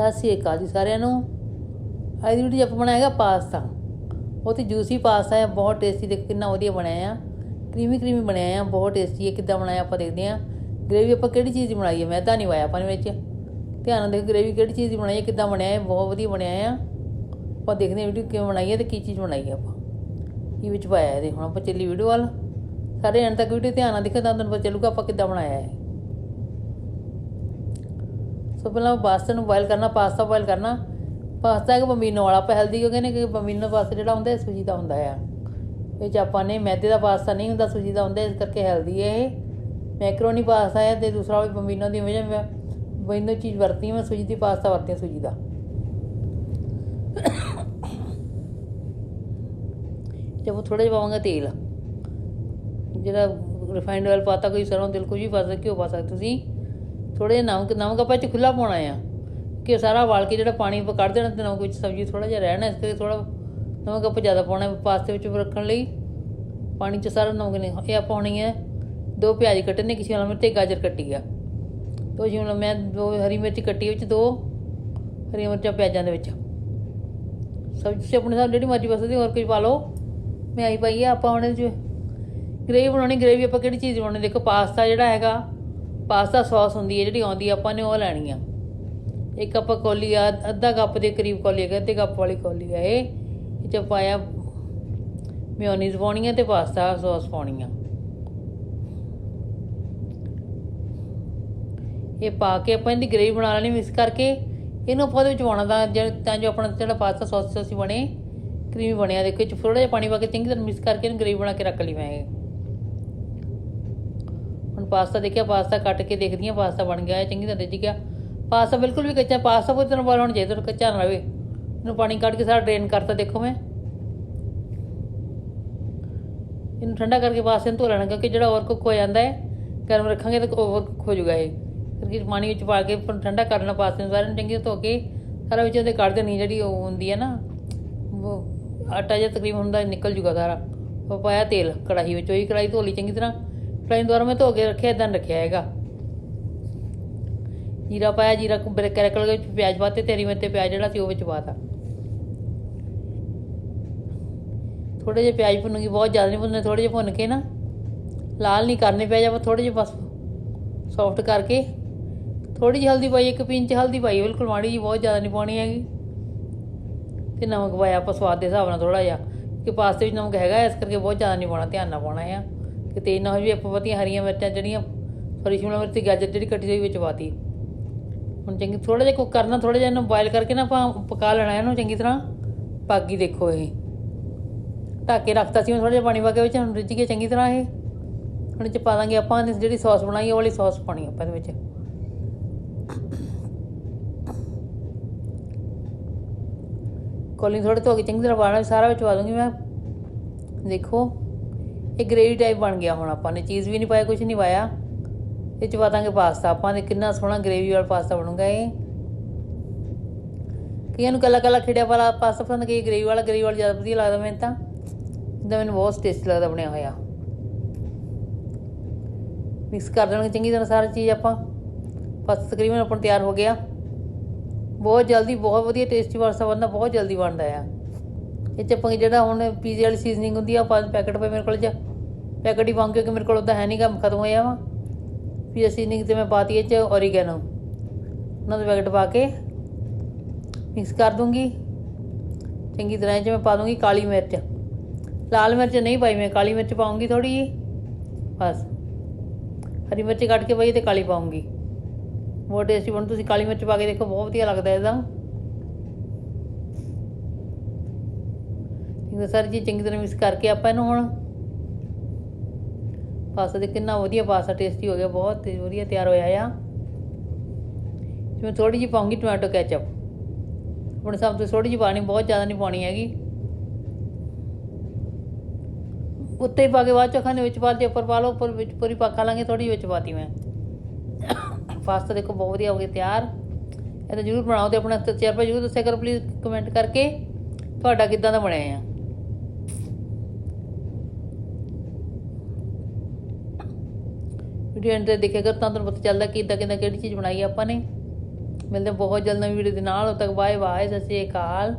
ਸਤਿ ਸ਼੍ਰੀ ਅਕਾਲ ਜੀ ਸਾਰਿਆਂ ਨੂੰ। ਅੱਜ ਦੀ ਵੀਡੀਓ 'ਚ ਆਪਾਂ ਬਣਾਏਗਾ ਪਾਸਤਾ। ਉਹ ਹੀ ਜੂਸੀ ਪਾਸਤਾ ਹੈ ਬਹੁਤ ਟੇਸਟੀ ਦੇਖ ਕਿੰਨਾ ਵਧੀਆ ਬਣਾਇਆ ਆ। ਕਰੀਮੀ ਕਰੀਮੀ ਬਣਾਇਆ ਆ, ਬਹੁਤ ਟੇਸਟੀ ਹੈ ਕਿੱਦਾਂ ਬਣਾਇਆ ਆਪਾਂ ਦੇਖਦੇ ਹਾਂ ਗ੍ਰੇਵੀ ਆਪਾਂ ਕਿਹੜੀ ਚੀਜ਼ ਦੀ ਬਣਾਈ ਹੈ ਮੈਦਾ ਨਹੀਂ ਪਾਇਆ ਆਪਾਂ ਨੇ ਵਿੱਚ। ਧਿਆਨ ਨਾਲ ਦੇਖੋ ਗ੍ਰੇਵੀ ਕਿਹੜੀ ਚੀਜ਼ ਦੀ ਬਣਾਈ ਹੈ ਕਿੱਦਾਂ ਬਣਾਇਆ ਹੈ ਬਹੁਤ ਵਧੀਆ ਬਣਾਇਆ ਆ। ਆਪਾਂ ਦੇਖਦੇ ਹਾਂ ਵੀਡੀਓ ਕਿਵੇਂ ਬਣਾਈ ਹੈ ਤੇ ਕੀ ਚੀਜ਼ ਬਣਾਈ ਹੈ ਆਪਾਂ। ਇਹ ਵਿੱਚ ਪਾਇਆ ਇਹਦੇ? ਹੁਣ ਆਪਾਂ ਚੱਲੀ ਵੀਡੀਓ ਵੱਲ। ਸਾਰੇ ਐਂਡ ਤੱਕ ਵੀਡੀਓ ਧਿਆਨ ਨਾਲ ਦੇਖੋ, ਤਾਂ ਤੁਹਾਨੂੰ ਪਤਾ ਚੱਲੂਗਾ ਆਪਾਂ ਕਿੱਦਾਂ ਬਣਾਇਆ ਹੈ ਸੋ ਪਹਿਲਾਂ ਪਾਸਤਾ ਨੂੰ ਬੋਇਲ ਕਰਨਾ ਪਾਸਤਾ ਬੋਇਲ ਕਰਨਾ। ਪਾਸਤਾ ਇੱਕ ਬਮੀਨੋ ਵਾਲਾ ਆਪਾਂ ਹੈਲਦੀ ਕਿਉਂਕਿ ਨੇ ਕਿ ਬੰਬੀਨੋ ਪਾਸਤਾ ਜਿਹੜਾ ਹੁੰਦਾ ਸੂਜੀ ਦਾ ਹੁੰਦਾ ਆ। ਇਹ 'ਚ ਆਪਾਂ ਨੇ ਮੈਦੇ ਦਾ ਪਾਸਤਾ ਨਹੀਂ ਹੁੰਦਾ ਸੂਜੀ ਦਾ ਹੁੰਦਾ, ਇਸ ਕਰਕੇ ਹੈਲਦੀ ਹੈ ਇਹ। ਮੈਕਰੋਨੀ ਪਾਸਤਾ ਹੈ ਤੇ ਦੂਸਰਾ ਵੀ ਬੰਬੀਨੋ ਦੀ ਵਜ੍ਹਾ ਮੈਂ ਬੰਬੀਨੋ ਚੀਜ਼ ਵਰਤੀ ਮੈਂ ਸੂਜੀ ਦੀ ਪਾਸਤਾ ਵਰਤੀ ਸੂਜੀ ਦਾ। ਜਦ ਉਹ ਥੋੜਾ ਜਿਹਾ ਪਾਵਾਂਗਾ ਤੇਲ। ਜਿਹੜਾ ਰਿਫਾਈਨਡ ਆਇਲ ਪਾਤਾ, ਕੋਈ ਸਰੋਂ ਦਿਲ ਕੁਝ ਵੀ ਪਾ ਸਕਦੇ ਘਿਓ ਪਾ ਸਕਦੇ ਤੁਸੀਂ। ਥੋੜਾ ਜਿਹਾ ਨਮਕ ਨਮਕ ਆਪਾਂ ਇਹ 'ਚ ਖੁੱਲਾ ਪਾਉਣਾ ਆ। ਕਿ ਸਾਰਾ ਵਾਲ ਕੇ ਜਿਹੜਾ ਪਾਣੀ ਆਪਾਂ ਕੱਢ ਦੇਣਾ ਤੇ ਨਮਕ ਵਿੱਚ ਸਬਜ਼ੀ ਥੋੜਾ ਜਿਹਾ ਰਹਿਣਾ, ਇਸ ਕਰਕੇ ਥੋੜਾ ਨਮਕ ਆਪਾਂ ਜ਼ਿਆਦਾ ਪਾਉਣਾ ਪਾਸਤੇ ਵਿੱਚ ਰੱਖਣ ਲਈ। ਪਾਣੀ 'ਚ ਸਾਰਾ ਨਮਕ ਨਹੀਂ ਇਹ ਆਪਾਂ ਪਾਉਣੀ ਹੈ। ਦੋ ਪਿਆਜ਼ ਕੱਟਣੇ, ਕਿਸੇ ਵਾਲਾ ਮਿਰਚ ਤੇ ਗਾਜਰ ਕੱਟੀ ਆ। ਦੋ ਸ਼ਿਮਲਾ ਮੈਂ ਦੋ ਹਰੀ ਮਿਰਚ ਕੱਟੀ ਵਿੱਚ, ਦੋ ਹਰੀਆਂ ਮਿਰਚਾਂ ਪਿਆਜ਼ਾਂ ਦੇ ਵਿੱਚ। ਸਬਜ਼ੀ 'ਚ ਆਪਣੇ ਸਾਹ ਜਿਹੜੀ ਮਰਜ਼ੀ ਪਾ ਹੋਰ ਕੁਝ ਪਾ ਲਓ। ਮੈਂ ਆਈ ਪਾਈ ਆ, ਆਪਾਂ ਹੁਣ ਇਹਦੇ 'ਚ ਗ੍ਰੇਵੀ ਬਣਾਉਣੀ ਗ੍ਰੇਵੀ ਆਪਾਂ ਕਿਹੜੀ ਚੀਜ਼ ਬਣਾਉਣੀ? ਦੇਖੋ ਪਾਸਤਾ ਜਿਹੜਾ ਹੈਗਾ ਪਾਸਤਾ ਸੌਸ ਹੁੰਦੀ ਹੈ ਜਿਹੜੀ ਆਉਂਦੀ ਆਪਾਂ ਨੇ ਉਹ ਲੈਣੀ ਆ। ਇੱਕ ਆਪਾਂ ਕੌਲੀ ਆ, ਅੱਧਾ ਕੱਪ ਦੇ ਕਰੀਬ ਕੌਲੀ ਹੈ ਅੱਧੇ ਕੱਪ ਵਾਲੀ ਕੌਲੀ ਆ ਇਹ। ਇਹ ਚ ਪਾਇਆ ਮਿਓਨੀਜ਼ ਪਾਉਣੀ ਆ ਤੇ ਪਾਸਤਾ ਸੌਸ ਪਾਉਣੀ ਆ। ਇਹ ਪਾ ਕੇ ਆਪਾਂ ਇਹਦੀ ਗ੍ਰੇਵੀ ਬਣਾ ਲੈਣੀ ਮਿਕਸ ਕਰਕੇ। ਇਹਨੂੰ ਆਪਾਂ ਉਹਦੇ ਵਿੱਚ ਪਾਉਣਾ ਤਾਂ ਤਾਂ ਜੋ ਆਪਣਾ ਜਿਹੜਾ ਪਾਸਤਾ ਸੌਸ ਅਸੀਂ ਬਣੇ, ਕਰੀਮੀ ਬਣਿਆ ਦੇਖੋ, ਇਹ ਚ ਥੋੜਾ ਜਿਹਾ ਪਾਣੀ ਪਾ ਕੇ ਚੰਗੀ ਤਰ੍ਹਾਂ ਮਿਕਸ ਕਰਕੇ ਇਹਨੂੰ ਗ੍ਰੇਵੀ ਬਣਾ ਕੇ ਰੱਖ ਲਈ ਮੈਂ ਇਹ। ਹੁਣ ਪਾਸਤਾ ਦੇਖਿਆ, ਪਾਸਤਾ ਕੱਟ ਕੇ ਦੇਖਦੀ ਹਾਂ ਪਾਸਤਾ ਬਣ ਗਿਆ ਹੈ ਚੰਗੀ ਤਰ੍ਹਾਂ ਰਿੱਝ ਗਿਆ। ਪਾਸਤਾ ਬਿਲਕੁਲ ਵੀ ਕੱਚਾ, ਪਾਸਤਾ ਪੂਰੀ ਤਰ੍ਹਾਂ ਬੋਇਲ ਹੋਣਾ ਚਾਹੀਦਾ ਉਹਨੂੰ ਕੱਚਾ ਨਾ ਰਹੇ ਇਹਨੂੰ ਪਾਣੀ ਕੱਢ ਕੇ ਸਾਰਾ ਡਰੇਨ ਕਰਤਾ, ਦੇਖੋ ਮੈਂ। ਇਹਨੂੰ ਠੰਡਾ ਕਰਕੇ ਪਾਸੇ ਨੂੰ ਧੋ ਲੈਣਾ, ਕਿਉਂਕਿ ਜਿਹੜਾ ਓਵਰ ਕੁੱਕ ਹੋ ਜਾਂਦਾ ਹੈ, ਗਰਮ ਰੱਖਾਂਗੇ ਤਾਂ ਓਵਰ ਕੁੱਕ ਹੋ ਜਾਊਗਾ ਇਹ। ਫਿਰ ਪਾਣੀ ਵਿੱਚ ਪਾ ਕੇ ਠੰਡਾ ਕਰ ਲੈਣਾ ਪਾਸਤੇ ਨੂੰ, ਸਾਰਿਆਂ ਨੂੰ ਚੰਗੀ ਤਰ੍ਹਾਂ ਧੋ ਕੇ, ਸਾਰਾ ਵਿੱਚ ਉਹਦੇ ਕੱਢ ਦੇਣੀ, ਜਿਹੜੀ ਉਹ ਹੁੰਦੀ ਹੈ ਨਾ, ਉਹ ਆਟਾ ਜਿਹਾ ਤਕਰੀਬਨ ਹੁੰਦਾ, ਨਿਕਲ ਜੂਗਾ ਸਾਰਾ। ਉਹ ਪਾਇਆ ਤੇਲ ਕੜਾਹੀ ਵਿੱਚ, ਉਹੀ ਕੜਾਹੀ ਧੋ ਲਈ ਚੰਗੀ ਤਰ੍ਹਾਂ। ਕੜਾਹੀ ਦੁਆਰਾ ਮੈਂ ਧੋ ਕੇ ਰੱਖਿਆ ਇਦਾਂ ਰੱਖਿਆ ਹੈਗਾ। ਜੀਰਾ ਪਾਇਆ, ਜੀਰਾ ਬ੍ਰੇਕ ਕਰਕਲ ਵਿੱਚ ਪਿਆਜ਼ ਪਾਤੇ, ਤੇਰੀ ਮੇਤੇ ਪਿਆਜ਼ ਜਿਹੜਾ ਸੀ ਉਹ ਵਿੱਚ ਪਾਤਾ। ਥੋੜੇ ਜਿਹੇ ਪਿਆਜ਼ ਭੁੰਨੂਗੀ ਬਹੁਤ ਜ਼ਿਆਦਾ ਨਹੀਂ ਭੁੰਨਣੇ ਥੋੜੇ ਜਿਹੇ ਭੁੰਨ ਕੇ ਨਾ, ਲਾਲ ਨਹੀਂ ਕਰਨੇ ਪਿਆਜ਼ ਆਪਾਂ ਥੋੜੇ ਜਿਹੇ ਬਸ ਸੌਫਟ ਕਰਕੇ ਥੋੜੀ ਜਿਹੀ ਹਲਦੀ ਪਾਈ, ਇੱਕ ਪਿੰਚ ਹਲਦੀ ਪਾਈ, ਬਿਲਕੁਲ ਮਾੜੀ ਜੀ ਬਹੁਤ ਜ਼ਿਆਦਾ ਨਹੀਂ ਪਾਉਣੀ ਹੈਗੀ। ਤੇ ਨਮਕ ਪਾਇਆ ਆਪਾਂ ਸਵਾਦ ਦੇ ਹਿਸਾਬ ਨਾਲ ਥੋੜਾ ਜਿਹਾ, ਕਿ ਪਾਸਤੇ ਵਿੱਚ ਨਮਕ ਹੈਗਾ, ਇਸ ਕਰਕੇ ਬਹੁਤ ਜ਼ਿਆਦਾ ਨਹੀਂ ਪਾਉਣਾ, ਧਿਆਨ ਨਾਲ ਪਾਉਣਾ ਆ। ਕਿਤੇ ਨਾ ਹੋ ਜਾਵੇ ਆਪਾਂ ਪਤੀਆਂ ਹਰੀਆਂ ਮਿਰਚਾਂ ਜਿਹੜੀਆਂ ਸੌਰੀ ਸ਼ਿਮਲਾ ਮਿਰਚ ਤੇ ਗਾਜਰ ਜਿਹੜੀ ਕੱਟੀ ਹੋਈ ਵਿੱਚ ਪਾਤੀ। ਹੁਣ ਚੰਗੀ ਥੋੜਾ ਜਿਹਾ ਕੁੱਕ ਕਰਨਾ ਥੋੜਾ ਜਿਹਾ ਇਹਨੂੰ ਬੋਇਲ ਕਰਕੇ ਨਾ ਆਪਾਂ ਪਕਾ ਲੈਣਾ ਇਹਨੂੰ ਚੰਗੀ ਤਰ੍ਹਾਂ। ਪਾਗੀ ਦੇਖੋ ਇਹ। ਢੱਕ ਕੇ ਰੱਖਤਾ ਸੀ ਮੈਂ ਥੋੜਾ ਜਿਹਾ ਪਾਣੀ ਪਾ ਕੇ ਵਿੱਚ, ਹੁਣ ਰਿੱਝ ਕੇ ਚੰਗੀ ਤਰ੍ਹਾਂ ਇਹ। ਹੁਣ ਚ ਪਾ ਦਾਂਗੇ ਆਪਾਂ ਇਹਦੀ ਜਿਹੜੀ ਸੌਸ ਬਣਾਈ ਉਹ ਵਾਲੀ ਸੌਸ ਪਾਣੀ ਆਪਾਂ ਇਹਦੇ ਵਿੱਚ। ਕੋਲੀ ਥੋੜੇ ਧੋ ਕੇ ਚੰਗੀ ਤਰ੍ਹਾਂ ਪਾਣਾ ਸਾਰਾ ਵਿੱਚ ਪਾ ਦੂੰਗੀ ਮੈਂ। ਦੇਖੋ। ਇਹ ਗ੍ਰੇਵੀ ਟਾਈਪ ਬਣ ਗਿਆ ਹੁਣ ਆਪਾਂ ਨੇ, ਚੀਜ਼ ਵੀ ਨਹੀਂ ਪਾਇਆ ਕੁਝ ਨਹੀਂ ਪਾਇਆ। ਇਹ ਚ ਪਾ ਦਾਂਗੇ ਪਾਸਤਾ, ਆਪਾਂ ਨੇ ਕਿੰਨਾ ਸੋਹਣਾ ਗ੍ਰੇਵੀ ਵਾਲਾ ਪਾਸਤਾ ਬਣੂਗਾ ਇਹ। ਕਈਆਂ ਨੂੰ ਕੱਲਾ ਕੱਲਾ ਖਿੜਿਆ ਵਾਲਾ ਪਾਸਤਾ ਪਸੰਦ, ਕਈ ਗ੍ਰੇਵੀ ਵਾਲਾ ਗ੍ਰੇਵੀ ਵਾਲਾ ਜ਼ਿਆਦਾ ਵਧੀਆ ਲੱਗਦਾ ਮੈਨੂੰ ਤਾਂ। ਜਿੱਦਾਂ ਮੈਨੂੰ ਬਹੁਤ ਟੇਸਟੀ ਲੱਗਦਾ ਬਣਿਆ ਹੋਇਆ। ਮਿਕਸ ਕਰ ਦੇਣਗੇ ਚੰਗੀ ਤਰ੍ਹਾਂ ਸਾਰੀ ਚੀਜ਼ ਆਪਾਂ। ਬਸ ਤਕਰੀਬਨ ਆਪਣਾ ਤਿਆਰ ਹੋ ਗਿਆ। ਬਹੁਤ ਜਲਦੀ, ਬਹੁਤ ਵਧੀਆ ਟੇਸਟੀ ਪਾਸਤਾ ਬਣਦਾ, ਬਹੁਤ ਜਲਦੀ ਬਣਦਾ ਆ। ਇਹ ਚ ਆਪਾਂ ਜਿਹੜਾ ਹੁਣ ਪੀਜ਼ੇ ਵਾਲੀ ਸੀਜ਼ਨਿੰਗ ਹੁੰਦੀ ਆ ਪੰਜ ਪੈਕਟ ਪਏ ਮੇਰੇ ਕੋਲ ਚ ਪੈਕਟ ਹੀ ਪਾਉਂ ਕਿਉਂਕਿ ਮੇਰੇ ਕੋਲ ਉਦਾਂ ਹੈ ਨਹੀਂ ਕੰਮ, ਖਤਮ ਹੋਇਆ ਵਾ। ਪੀਜ਼ਾ ਸੀਜ਼ਨਿੰਗ ਤੇ ਮੈਂ ਪਾਤੀ ਇਹ ਚ ਔਰੀਗੈਨੋ ਉਹਨਾਂ ਦੇ ਪੈਕਟ ਪਾ ਕੇ ਮਿਕਸ ਕਰ ਦੂੰਗੀ। ਚੰਗੀ ਤਰ੍ਹਾਂ ਇਹ ਚ ਮੈਂ ਪਾ ਦੂੰਗੀ ਕਾਲੀ ਮਿਰਚ। ਲਾਲ ਮਿਰਚ ਨਹੀਂ ਪਾਈ ਮੈਂ, ਕਾਲੀ ਮਿਰਚ ਪਾਉਂਗੀ ਥੋੜੀ ਜੀ। ਬਸ। ਹਰੀ ਮਿਰਚ ਕੱਟ ਕੇ ਪਾਈ ਤੇ ਕਾਲੀ ਪਾਉਂਗੀ। ਬਹੁਤ ਟੇਸਟੀ ਬਣ, ਤੁਸੀਂ ਕਾਲੀ ਮਿਰਚ ਪਾ ਕੇ ਦੇਖੋ, ਬਹੁਤ ਵਧੀਆ ਲੱਗਦਾ ਇਹਦਾ ਇਹ ਸਾਰੀ ਚੀਜ਼ ਚੰਗੀ ਤਰ੍ਹਾਂ ਮਿਕਸ ਕਰਕੇ ਆਪਾਂ ਇਹਨੂੰ ਹੁਣ ਪਾਸਤਾ ਦੇ ਕਿੰਨਾ ਵਧੀਆ ਪਾਸਤਾ ਟੇਸਟੀ ਹੋ ਗਿਆ, ਬਹੁਤ ਵਧੀਆ ਤਿਆਰ ਹੋਇਆ ਆ। ਜਿਵੇਂ ਥੋੜੀ ਜਿਹੀ ਪਾਉਂਗੀ ਟੋਮੈਟੋ ਕੈਚਅਪ ਆਪਣੇ ਸਭ ਤੋਂ ਥੋੜੀ ਜਿਹੀ ਪਾਣੀ ਬਹੁਤ ਜ਼ਿਆਦਾ ਨਹੀਂ ਪਾਣੀ ਹੈਗੀ। ਉੱਤੇ ਹੀ ਪਾ ਕੇ ਬਾਅਦ ਚੋਂ ਖਾਣੇ ਵਿੱਚ ਪਾ ਦੇ ਉੱਪਰ ਪਾ ਲਓ, ਉੱਪਰ ਵਿੱਚ ਪੂਰੀ ਪਾ ਖਾ ਲਾਂਗੇ ਥੋੜੀ ਵਿੱਚ ਪਾਤੀ ਮੈਂ। ਪਾਸਤਾ ਦੇਖੋ ਬਹੁਤ ਵਧੀਆ ਹੋ ਗਿਆ ਤਿਆਰ। ਇਹ ਤਾਂ ਜਰੂਰ ਬਣਾਓ ਤੇ ਆਪਣਾ ਤਜਰਬਾ ਜਰੂਰ ਦੱਸਿਆ ਕਰੋ ਪਲੀਜ਼ ਕਮੈਂਟ ਕਰਕੇ। ਤੁਹਾਡਾ ਕਿੱਦਾਂ ਦਾ ਬਣਿਆ ਆ? ਵੀਡੀਓ ਐਂਡ ਤੇ ਦੇਖਿਆ ਕਰ, ਤਾਂ ਤੁਹਾਨੂੰ ਪਤਾ ਚੱਲਦਾ ਕਿ ਇਦਾਂ ਕਿਦਾਂ ਕਿਹੜੀ ਚੀਜ਼ ਬਣਾਈ ਆਪਾਂ ਨੇ। ਮਿਲਦੇ ਬਹੁਤ ਜਲਦ ਨਵੀਂ ਵੀਡੀਓ ਦੇ ਨਾਲ, ਉਦੋਂ ਤੱਕ ਬਾਏ ਬਾਏ ਸਤਿ ਸ਼੍ਰੀ ਅਕਾਲ।